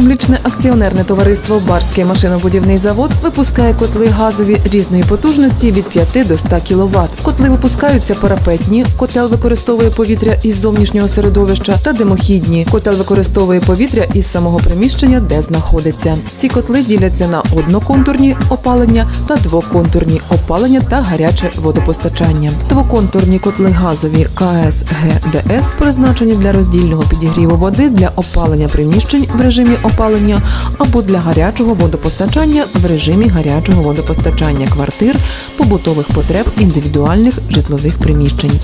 Публічне акціонерне товариство Барський машинобудівний завод випускає котли газові різної потужності від 5 до 100 кВт. Котли випускаються парапетні, котел використовує повітря із зовнішнього середовища та димохідні. Котел використовує повітря із самого приміщення, де знаходиться. Ці котли діляться на одноконтурні опалення та двоконтурні опалення та гаряче водопостачання. Двоконтурні котли газові КС ГДС призначені для роздільного підігріву води для опалення приміщень в режимі опалення або для гарячого водопостачання в режимі гарячого водопостачання квартир, побутових потреб індивідуальних житлових приміщень.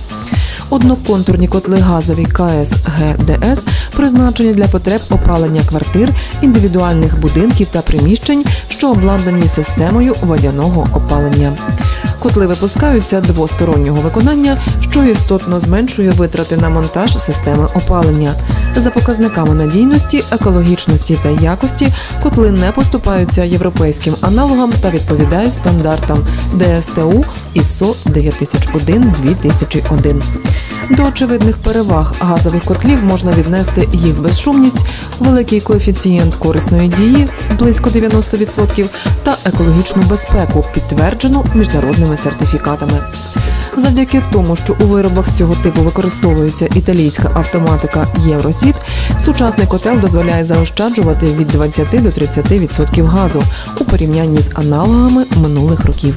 Одноконтурні котли газові КС ГДС призначені для потреб опалення квартир, індивідуальних будинків та приміщень, що обладнані системою водяного опалення. Котли випускаються двостороннього виконання, що істотно зменшує витрати на монтаж системи опалення. За показниками надійності, екологічності та якості котли не поступаються європейським аналогам та відповідають стандартам ДСТУ ІСО 9001-2001. До очевидних переваг газових котлів можна віднести їх безшумність, великий коефіцієнт корисної дії близько 90% та екологічну безпеку, підтверджену міжнародними сертифікатами. Завдяки тому, що у виробах цього типу використовується італійська автоматика Євросіт, сучасний котел дозволяє заощаджувати від 20 до 30% газу у порівнянні з аналогами минулих років.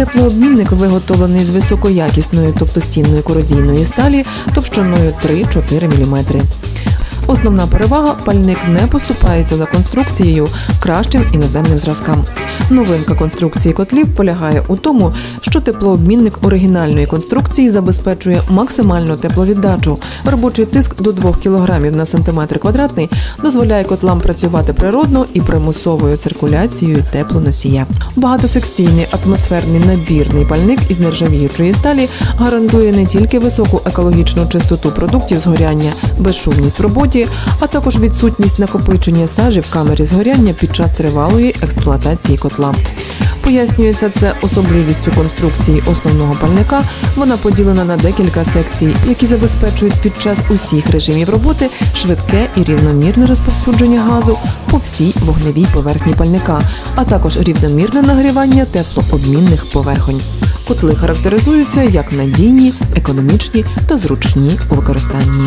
Теплообмінник виготовлений з високоякісної товстостінної корозійної сталі товщиною 3-4 мм. Основна перевага пальник не поступається за конструкцією кращим іноземним зразкам. Новинка конструкції котлів полягає у тому, що теплообмінник оригінальної конструкції забезпечує максимальну тепловіддачу. Робочий тиск до 2 кг на сантиметр квадратний дозволяє котлам працювати природно і примусовою циркуляцією теплоносія. Багатосекційний атмосферний набірний пальник із нержавіючої сталі гарантує не тільки високу екологічну чистоту продуктів згоряння, безшумність в роботі, а також відсутність накопичення сажі в камері згоряння під час тривалої експлуатації котла. Пояснюється це особливістю конструкції основного пальника. Вона поділена на декілька секцій, які забезпечують під час усіх режимів роботи швидке і рівномірне розповсюдження газу по всій вогневій поверхні пальника, а також рівномірне нагрівання теплообмінних поверхонь. Котли характеризуються як надійні, економічні та зручні у використанні.